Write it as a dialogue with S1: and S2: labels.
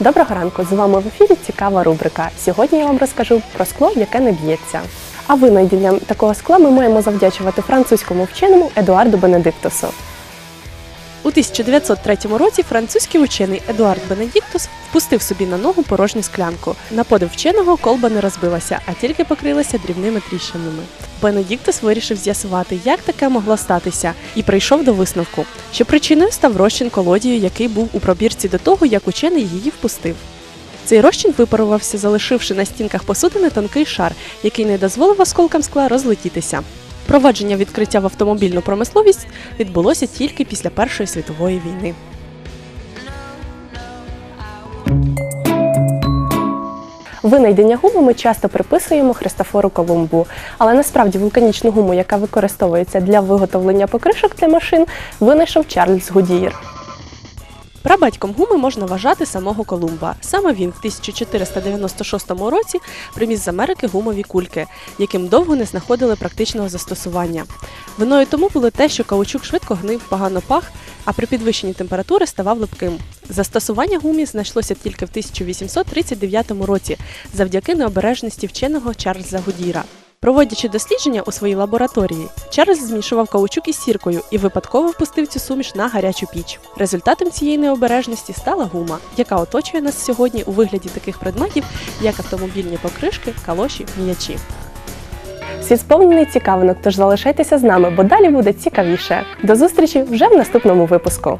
S1: Доброго ранку! З вами в ефірі цікава рубрика. Сьогодні я вам розкажу про скло, яке не б'ється. А винайденням такого скла ми маємо завдячувати французькому вченому Едуарду Бенедиктусу. У 1903 році французький учений Едуард Бенедіктус впустив собі на ногу порожню склянку. На подив вченого колба не розбилася, а тільки покрилася дрібними тріщинами. Бенедіктус вирішив з'ясувати, як таке могло статися, і прийшов до висновку, що причиною став розчин колодію, який був у пробірці до того, як учений її впустив. Цей розчин випарувався, залишивши на стінках посудини тонкий шар, який не дозволив осколкам скла розлетітися. Провадження відкриття в автомобільну промисловість відбулося тільки після Першої світової війни. Винайдення гуми ми часто приписуємо Христофору Колумбу, але насправді вулканічну гуму, яка використовується для виготовлення покришок для машин, винайшов Чарльз Гудієр. Прабатьком гуми можна вважати самого Колумба. Саме він в 1496 році привіз з Америки гумові кульки, яким довго не знаходили практичного застосування. Виною тому було те, що каучук швидко гнив, погано пах, а при підвищенні температури ставав липким. Застосування гумі знайшлося тільки в 1839 році завдяки необережності вченого Чарльза Гудіра. Проводячи дослідження у своїй лабораторії, Чарльз змішував каучук із сіркою і випадково впустив цю суміш на гарячу піч. Результатом цієї необережності стала гума, яка оточує нас сьогодні у вигляді таких предметів, як автомобільні покришки, калоші, м'ячі. Світ сповнений цікавинок, тож залишайтеся з нами, бо далі буде цікавіше. До зустрічі вже в наступному випуску.